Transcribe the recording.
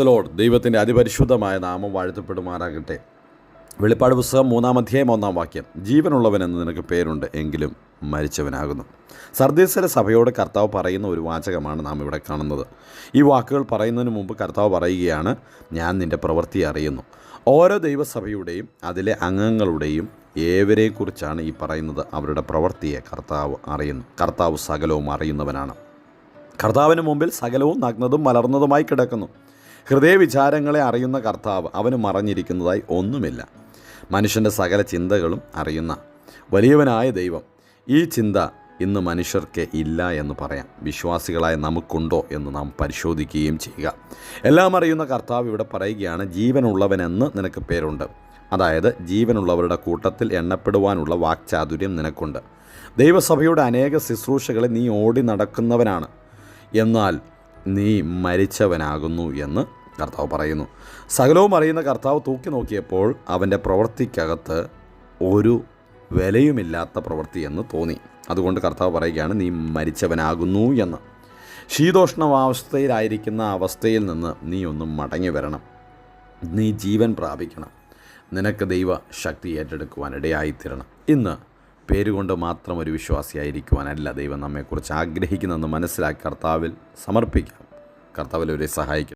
Load ദൈവത്തിന്റെ അതിപരിശുദ്ധമായ നാമം വാഴ്ത്തപ്പെടുമാറാകട്ടെ. വെളിപ്പാട് പുസ്തകം മൂന്നാം അധ്യായം ഒന്നാം വാക്യം. ജീവനുള്ളവൻ ജീവനുള്ളവനെന്ന് നിനക്ക് പേരുണ്ട് എങ്കിലും മരിച്ചവനാകുന്നു. സർദീസര സഭയോട് കർത്താവ് പറയുന്ന ഒരു വാചകമാണ് നാം ഇവിടെ കാണുന്നത്. ഈ വാക്കുകൾ പറയുന്നതിന് മുമ്പ് കർത്താവ് പറയുകയാണ് ഞാൻ നിന്റെ പ്രവൃത്തി അറിയുന്നു. ഓരോ ദൈവസഭയുടെയും അതിലെ അംഗങ്ങളുടെയും ഏവരെക്കുറിച്ചാണ് ഈ പറയുന്നത്. അവരുടെ പ്രവൃത്തിയെ കർത്താവ് അറിയുന്നു. കർത്താവ് സകലവും അറിയുന്നവനാണ്. കർത്താവിന് മുമ്പിൽ സകലവും നഗ്നതും മലർന്നതുമായി കിടക്കുന്നു. ഹൃദയവിചാരങ്ങളെ അറിയുന്ന കർത്താവ് അവന് മറഞ്ഞിരിക്കുന്നതായി ഒന്നുമില്ല. മനുഷ്യന്റെ സകല ചിന്തകളും അറിയുന്ന വലിയവനായ ദൈവം ഈ ചിന്ത ഇന്ന് മനുഷ്യർക്ക് ഇല്ല എന്ന് പറയാം. വിശ്വാസികളായ നമുക്കുണ്ടോ എന്ന് നാം പരിശോധിക്കുകയും ചെയ്യുക. എല്ലാം അറിയുന്ന കർത്താവ് ഇവിടെ പറയുകയാണ് ജീവനുള്ളവനെന്ന് നിനക്ക് പേരുണ്ട്. അതായത് ജീവനുള്ളവരുടെ കൂട്ടത്തിൽ എണ്ണപ്പെടുവാനുള്ള വാക്ചാതുര്യം നിനക്കുണ്ട്. ദൈവസഭയുടെ അനേക ശുശ്രൂഷകളെ നീ ഓടി നടക്കുന്നവനാണ്. എന്നാൽ നീ മരിച്ചവനാകുന്നു എന്ന് കർത്താവ് പറയുന്നു. സകലവും അറിയുന്ന കർത്താവ് തൂക്കി നോക്കിയപ്പോൾ അവന്റെ പ്രവൃത്തിക്കകത്ത് ഒരു വിലയുമില്ലാത്ത പ്രവൃത്തി എന്ന് തോന്നി. അതുകൊണ്ട് കർത്താവ് പറയുകയാണ് നീ മരിച്ചവനാകുന്നു എന്ന്. ശീതോഷ്ണവാവസ്ഥയിലായിരിക്കുന്ന അവസ്ഥയിൽ നിന്ന് നീ ഒന്ന് മടങ്ങി വരണം. നീ ജീവൻ പ്രാപിക്കണം. നിനക്ക് ദൈവ ശക്തി ഏറ്റെടുക്കുവാൻ ഇടയായിത്തീരണം ഇന്ന് പേരുകൊണ്ട് മാത്രം ഒരു വിശ്വാസിയായിരിക്കുവാനല്ല ദൈവം നമ്മെക്കുറിച്ച് ആഗ്രഹിക്കുന്നതെന്ന് മനസ്സിലാക്കി കർത്താവിൽ സമർപ്പിക്കാം. കർത്താവിൽ അവരെ സഹായിക്കും.